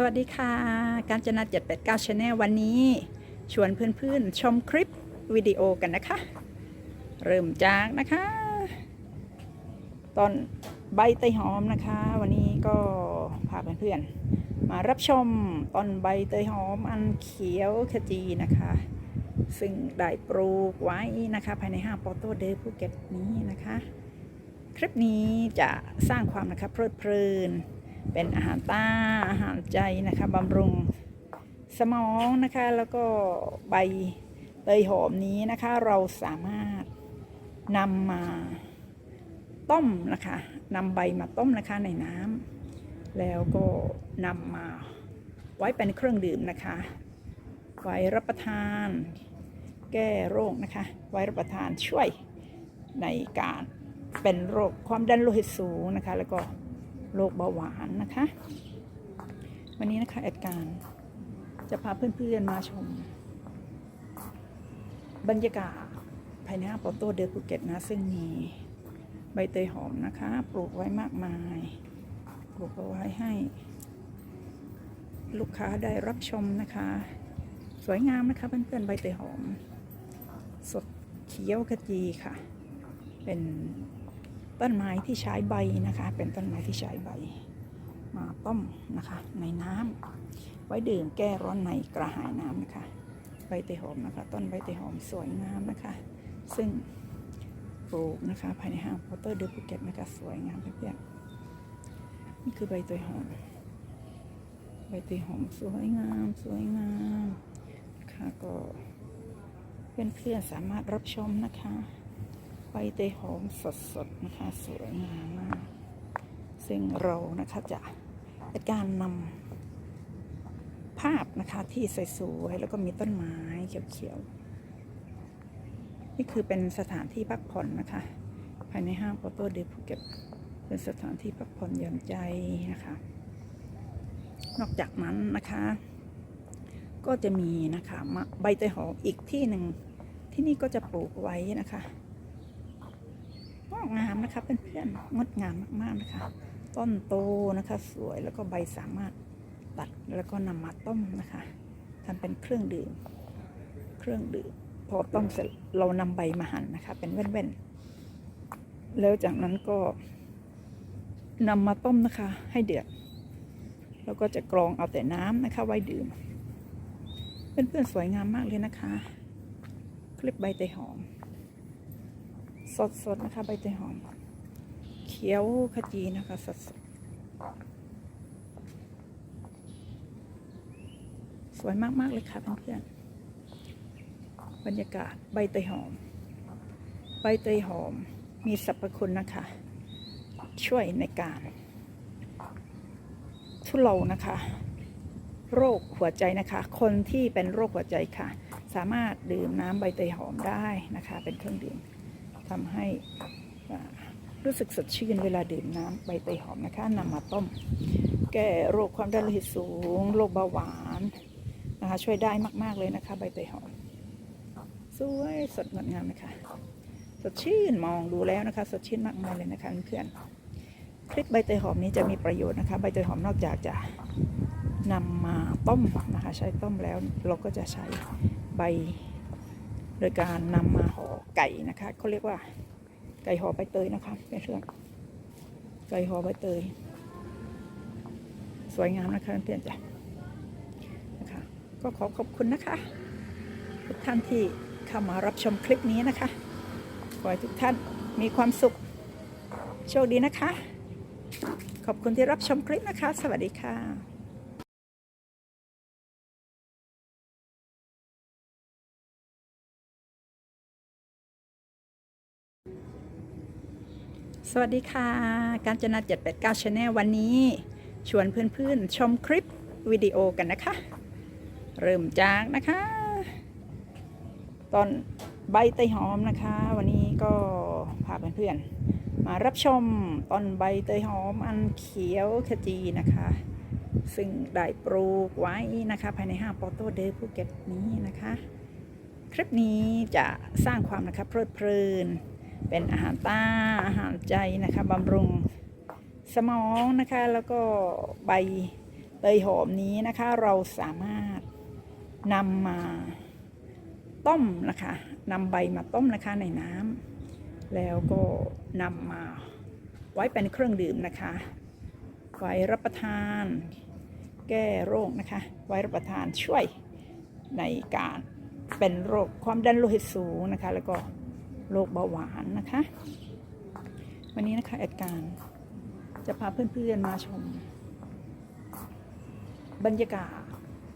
สวัสดีค่ะ การจนา 789 Channel วันนี้ชวนเพื่อนๆ ชมคลิปวิดีโอกันนะคะ เริ่มจากนะคะ ตอนใบเตยหอมนะคะ วันนี้ก็พาเพื่อนๆ มารับชมตอนใบเตยหอมอันเขียวขจีนะคะ ซึ่งได้ปลูกไว้นะคะ ภายในห้างปอโต้เดย์ภูเก็ตนี้นะคะ คลิปนี้จะสร้างความนะคะเพลิดเพลิน เป็นอาหารตาอาหารใจนะคะบำรุงสมองนะคะแล้วก็ใบเตยหอมนี้นะคะเราสามารถนำมาต้มนะคะนำใบมาต้มนะคะในน้ำแล้วก็นำมาไว้เป็นเครื่องดื่มนะคะ ไว้รับประทาน แก้โรคนะคะ ไว้รับประทานช่วยในการเป็นโรคความดันโลหิตสูงนะคะ แล้วก็ โรคเบาหวานนะคะ วันนี้นะคะแอดการจะพาเพื่อนๆมาชม บรรยากาศภายในห้างปอโต้เดอภูเก็ตนะซึ่งมีใบเตยหอมนะคะ ปลูกไว้มากมายปลูกเอาไว้ให้ ลูกค้าได้รับชมนะคะ สวยงามนะคะเพื่อนๆใบเตยหอม สดเขียวขจีค่ะ เป็น ต้นไม้ที่ใช้ใบนะคะ เป็นต้นไม้ที่ใช้ใบ มาต้มนะคะ ในน้ำไว้ดื่มแก้ร้อนในกระหายน้ำนะคะ ใบเตยหอมนะคะ ต้นใบเตยหอมสวยงามนะคะ ซึ่งปลูกนะคะ ภายในห้างพอเตอร์เดอภูเก็ตนะคะสวยงามเพื่อนๆนี่คือใบเตยหอมใบเตยหอมสวยงามสวยงามค่ะก็เพื่อนๆสามารถรับชมนะคะ เตยหอมสดๆนะคะสวยงามมากซึ่งเรานะคะจะเป็นการนำภาพนะคะที่สวยๆแล้วก็มีต้นไม้เขียวๆ นี่คือเป็นสถานที่พักผ่อนนะคะ ภายในห้างโปโต้เดภูเก็ตเป็นสถานที่พักผ่อนหย่อนใจนะคะ นอกจากนั้นนะคะ ก็จะมีนะคะใบเตยหอมอีกที่หนึ่งที่นี่ก็จะปลูกไว้นะคะ กงามนะคะเพื่อนๆงดงามมากๆนะคะ ต้นโตนะคะ สวยแล้วก็ใบสามารถตัดแล้วก็นำมาต้มนะคะทำเป็นเครื่องดื่ม เครื่องดื่ม พอต้มเสร็จเรานำใบมาหั่นนะคะ เป็นแว่นๆแล้วจากนั้นก็นำมาต้มนะคะ ให้เดือดแล้วก็จะกรองเอาแต่น้ำนะคะไว้ดื่มเพื่อนๆสวยงามมากเลยนะคะ คลิปใบเตยหอม สดๆนะคะ ใบเตยหอม เขียวขจีนะคะ สดๆสวยมาก ๆ เลยค่ะเพื่อนๆบรรยากาศใบเตยหอม ใบเตยหอมมีสรรพคุณนะคะ ช่วยในการทุเลานะคะ โรคหัวใจนะคะ คนที่เป็นโรคหัวใจค่ะ สามารถดื่มน้ำใบเตยหอมได้นะคะ เป็นเครื่องดื่ม ทำให้รู้สึกสดชื่นเวลาดื่มน้ำใบเตยหอมนะคะนำมาต้ม แก้โรคความดันโลหิตสูง โรคเบาหวานนะคะช่วยได้มาก ๆ เลยนะคะ ใบเตยหอม สวยสดงดงามนะคะ สดชื่นมองดูแล้วนะคะ สดชื่นมากมายเลยนะคะเพื่อนคลิปใบเตยหอมนี้จะมีประโยชน์นะคะ ใบเตยหอมนอกจากจะนำมาต้มนะคะ ใช้ต้มแล้วเราก็จะใช้ใบ โดยการนำมาห่อไก่นะคะเขาเรียกว่า ไก่ห่อใบเตยนะคะเป็นเรื่องไก่ห่อใบเตย สวยงามนะคะเพื่อนๆจ้ะนะคะก็ขอขอบคุณนะคะ ทุกท่านที่เข้ามารับชมคลิปนี้นะคะขอให้ทุกท่านมีความสุขโชคดีนะคะ ขอบคุณที่รับชมคลิปนะคะ สวัสดีค่ะ สวัสดีค่ะ การจนา789 Channel วันนี้ ชวนเพื่อนๆ ชมคลิปวิดีโอกันนะคะ เริ่มจากนะคะ ตอนใบเตยหอมนะคะ วันนี้ก็พาเพื่อนๆ มารับชมตอนใบเตยหอมอันเขียวขจีนะคะ ซึ่งได้ปลูกไว้นะคะ ภายในห้างปอโตเดอภูเก็ตนี้นะคะ คลิปนี้จะสร้างความนะคะเพลิดเพลิน เป็นอาหารตาอาหารใจนะคะบำรุงสมองนะคะแล้วก็ใบเตยหอมนี้นะคะ เราสามารถนำมาต้มนะคะนำใบมาต้มนะคะในน้ำแล้วก็นำมาไว้เป็นเครื่องดื่มนะคะไว้รับประทาน แก้โรคนะคะ ไว้รับประทานช่วยในการเป็นโรคความดันโลหิตสูงนะคะ แล้วก็ โรคเบาหวานนะคะ วันนี้นะคะแอดการจะพาเพื่อนๆมาชม บรรยากาศ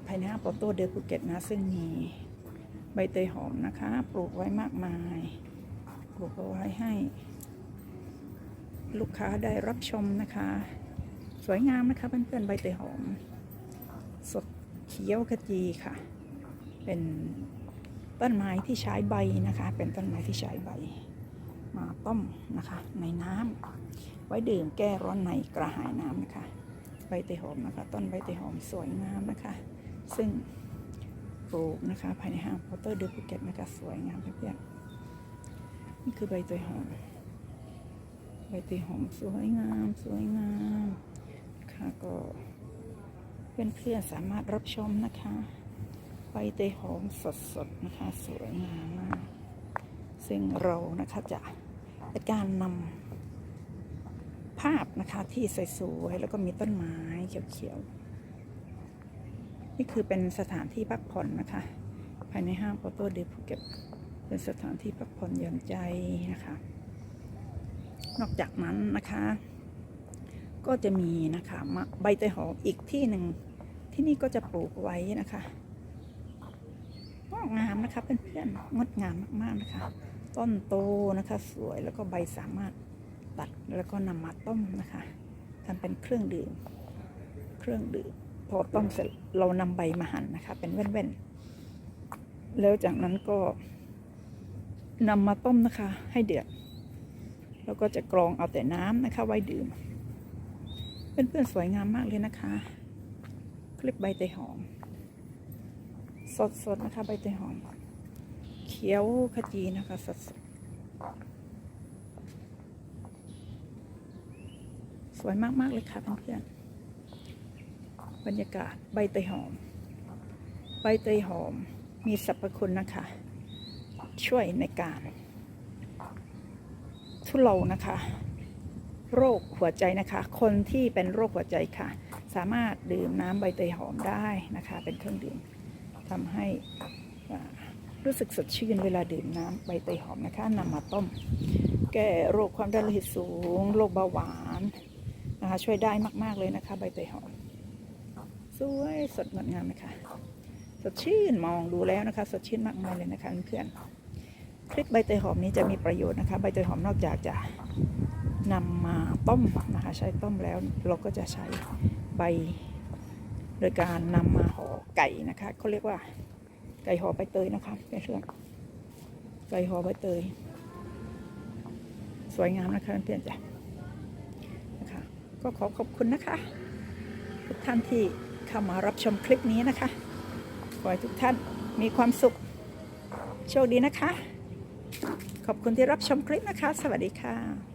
ภายในห้างโปโต้เดลภูเก็ตนะ ซึ่งมีใบเตยหอมนะคะ ปลูกไว้มากมาย ปลูกเอาไว้ให้ ลูกค้าได้รับชมนะคะ สวยงามนะคะเพื่อนๆใบเตยหอม สดเขียวขจีค่ะ เป็น ต้นไม้ที่ใช้ใบนะคะ เป็นต้นไม้ที่ใช้ใบ มาต้มนะคะ ในน้ำไว้ดื่มแก้ร้อนในกระหายน้ำนะคะ ใบเตยหอมนะคะ ต้นใบเตยหอมสวยงามนะคะ ซึ่งปลูกนะคะ ภายในห้างพอเตอร์เดอภูเก็ตนะคะสวยงามเพื่อนๆนี่คือใบเตยหอมใบเตยหอมสวยงามสวยงามค่ะก็เพื่อนๆสามารถรับชมนะคะ ใบเตยหอมสดๆนะคะ สวยงามมาก ซึ่งเรานะคะจะเป็นการนำภาพนะคะที่สวยๆแล้วก็มีต้นไม้เขียวๆ นี่คือเป็นสถานที่พักผ่อนนะคะ ภายในห้างโปโต้เดภูเก็ตเป็นสถานที่พักผ่อนหย่อนใจนะคะ นอกจากนั้นนะคะ ก็จะมีนะคะมะใบเตยหอมอีกที่หนึ่งที่นี่ก็จะปลูกไว้นะคะ งามนะคะเพื่อนๆงดงามมากๆนะคะ ต้นโตนะคะสวยแล้วก็ใบสามารถตัดแล้วก็นำมาต้มนะคะทำเป็นเครื่องดื่ม เครื่องดื่มพอต้มเสร็จเรานำใบมาหั่นนะคะ เป็นแว่นๆแล้วจากนั้นก็นำมาต้มนะคะ ให้เดือดแล้วก็จะกรองเอาแต่น้ำนะคะ ไว้ดื่มเพื่อนๆสวยงามมากเลยนะคะ คลิปใบเตยหอม สดๆนะคะ ใบเตยหอม เขียวขจีนะคะ สดๆสวยมาก ๆ เลยค่ะเพื่อนๆบรรยากาศใบเตยหอม ใบเตยหอมมีสรรพคุณนะคะ ช่วยในการ ทุเลานะคะ โรคหัวใจนะคะ คนที่เป็นโรคหัวใจค่ะ สามารถดื่มน้ำใบเตยหอมได้นะคะ เป็นเครื่องดื่ม ทำให้รู้สึกสดชื่นเวลาดื่มน้ำใบเตยหอมนะคะนำมาต้ม แก้โรคความดันโลหิตสูง โรคเบาหวานนะคะช่วยได้มาก ๆ เลยนะคะ ใบเตยหอม สวยสดงดงามนะคะสดชื่นมองดูแล้วนะคะ สดชื่นมากมายเลยนะคะเพื่อนคลิปใบเตยหอมนี้จะมีประโยชน์นะคะ ใบเตยหอมนอกจากจะนำมาต้มนะคะ ใช้ต้มแล้วเราก็จะใช้ใบ โดยการนำมาห่อไก่นะคะเขาเรียกว่า ไก่ห่อใบเตยนะคะเพื่อนๆไก่ห่อใบเตย สวยงามนะคะเพื่อนๆจ้ะนะคะ ก็ขอขอบคุณนะคะทุกท่านที่เข้ามารับชมคลิปนี้นะคะขอให้ทุกท่านมีความสุขโชคดีนะคะ ขอบคุณที่รับชมคลิปนะคะ สวัสดีค่ะ